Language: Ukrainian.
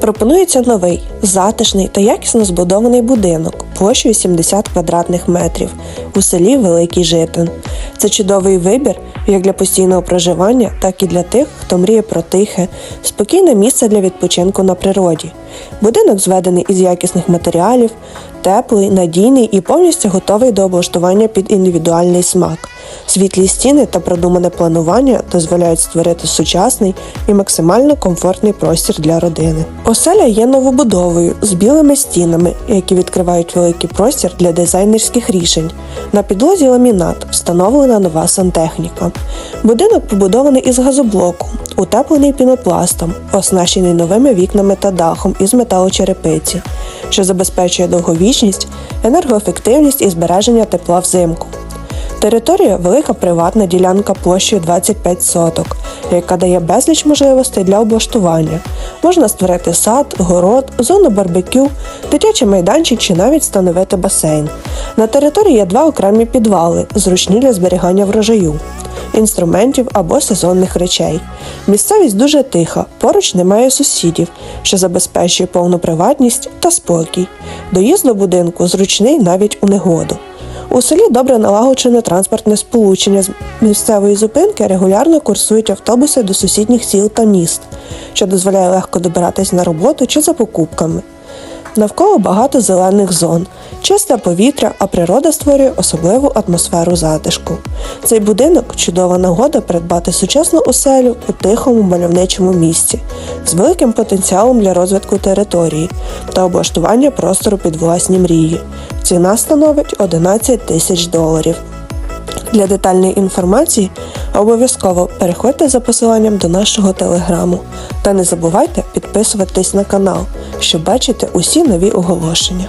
Пропонується новий, затишний та якісно збудований будинок площею 70 квадратних метрів у селі Великий Житин. Це чудовий вибір як для постійного проживання, так і для тих, хто мріє про тихе, спокійне місце для відпочинку на природі. Будинок зведений із якісних матеріалів, теплий, надійний і повністю готовий до облаштування під індивідуальний смак. Світлі стіни та продумане планування дозволяють створити сучасний і максимально комфортний простір для родини. Оселя є новобудовою з білими стінами, які відкривають великий простір для дизайнерських рішень. На підлозі ламінат встановлена нова сантехніка. Будинок побудований із газоблоку, утеплений пінопластом, оснащений новими вікнами та дахом із металочерепиці, що забезпечує довговічність, енергоефективність і збереження тепла взимку. Територія велика приватна ділянка площею 25 соток, яка дає безліч можливостей для облаштування. Можна створити сад, город, зону барбекю, дитячий майданчик чи навіть встановити басейн. На території є два окремі підвали, зручні для зберігання врожаю, інструментів або сезонних речей. Місцевість дуже тиха, поруч немає сусідів, що забезпечує повну приватність та спокій. Доїзд до будинку зручний навіть у негоду. У селі добре налагоджене транспортне сполучення з місцевої зупинки регулярно курсують автобуси до сусідніх сіл та міст, що дозволяє легко добиратись на роботу чи за покупками. Навколо багато зелених зон, чисте повітря, а природа створює особливу атмосферу затишку. Цей будинок чудова нагода придбати сучасну оселю у тихому мальовничому місці з великим потенціалом для розвитку території та облаштування простору під власні мрії. Ціна становить 11 тисяч доларів. Для детальної інформації обов'язково переходьте за посиланням до нашого телеграму та не забувайте підписуватись на канал, щоб бачити усі нові оголошення.